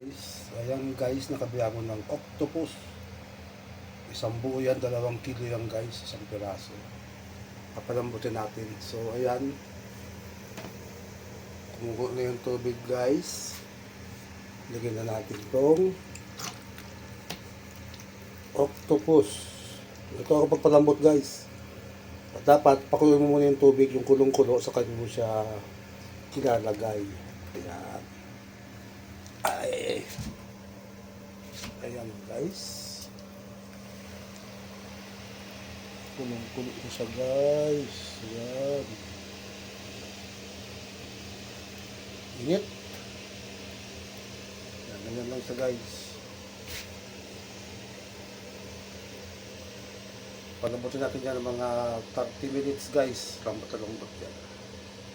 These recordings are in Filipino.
Guys, ayan guys, nakabili ako ng octopus. Isang buo yan, dalawang kilo yan guys, isang piraso. Papalambutin natin. So ayan, kumugo na yung tubig guys. Lagyan na natin itong octopus. Ito ako pagpalambot guys. Dapat pakuloy mo muna yung tubig, yung kulong-kulo, sa kanya mo siya kinalagay. Ayan. Ay. Ayan guys. Kulong-kulo na siya guys. Ayan. Init. Ayan, ganyan lang siya guys. Panabutin natin yan ng mga 30 minutes guys. Lambot na lambot yan.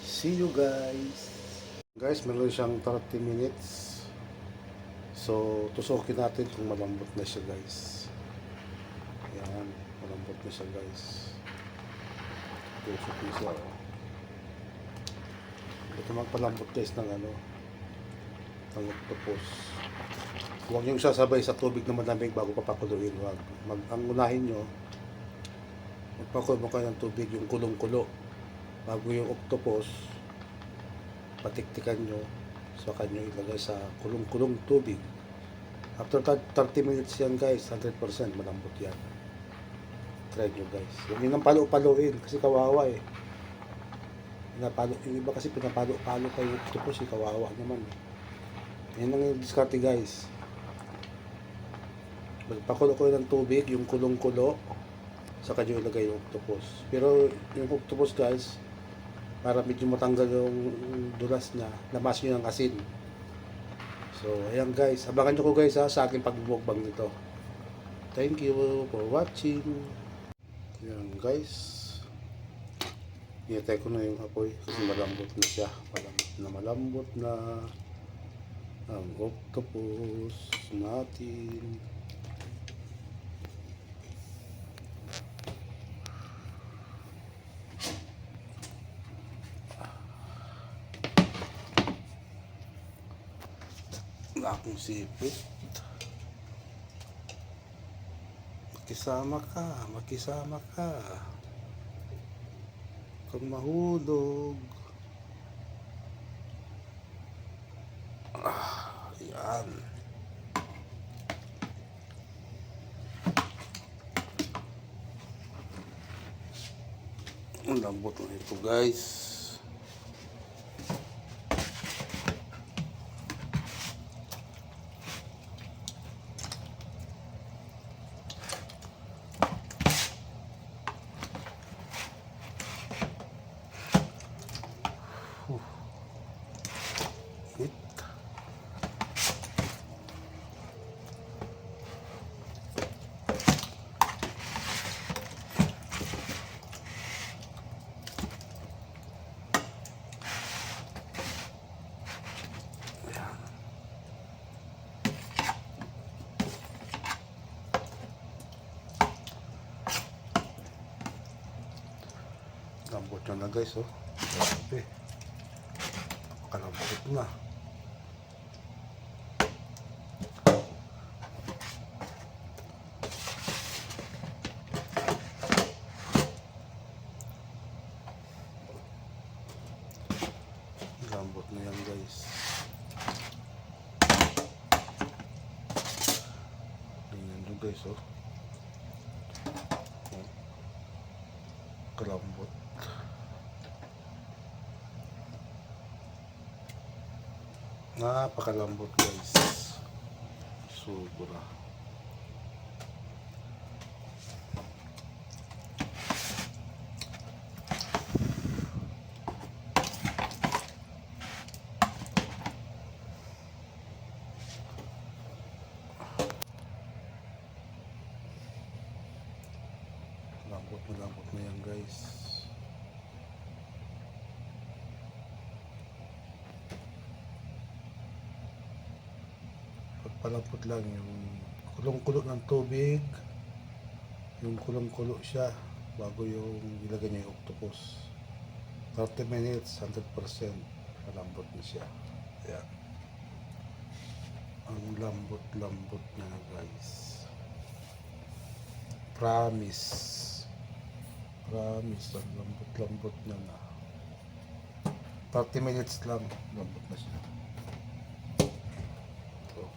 See you guys. Guys, meron siyang 30 minutes. So, tusukin natin kung malambot na siya guys. Ayan, malambot na siya guys. Piso-piso. oh. Ito magpalambot guys ng ano, ng octopus. Huwag niyong sasabay sa tubig na malamig bago papakuluin. Huwag. Mag, ang unahin nyo, magpakulo mo kayo ng tubig, yung kulong-kulo. Bago yung octopus, patiktikan nyo sa kanyo ilagay sa kulong-kulong tubig. After that, 30 minutes yan guys, 100% malambot yan. Try nyo guys. Huwag nyo nang palo-paloin kasi kawawa eh. Pinapalo, yung iba kasi pinapalo-palo kayo octopus eh, kawawa naman eh. Yan ang diskarte guys. Magpakulo ko ng tubig, yung kulong-kulo, sa kanyo ilagay yung octopus. Pero yung octopus guys, para medyo matanggal yung dulas niya, lamas nyo ng asin. So, ayan guys. Abangan nyo ko guys ha, sa aking pagbubukbang nito. Thank you for watching. Ayan guys. Hinatay ko na yung apoy kasi malambot na siya. Malambot na malambot na ang octopus natin. Wala akong sipit. Makisama ka, makisama ka. Kung mahulog. Ah, yan. Ang lambot na ito guys. Hit. Ayan. Lambot na guys oh. Grabe. Kalambot na. Lambot na yan guys. Tingnan nyo guys. Oh. Kalambot. Napakalambot guys. Sobra. Lambot na lambot na yan guys. Pagpalapot lang yung kulong-kulo ng tubig yung kulong-kulo siya bago yung ilagay niya yung octopus 30 minutes 100% malambot na siya Ayan. Ang lambot-lambot na guys. Promise. Promise. Ang lambot-lambot niya na. 30 minutes lang. Lambot na siya.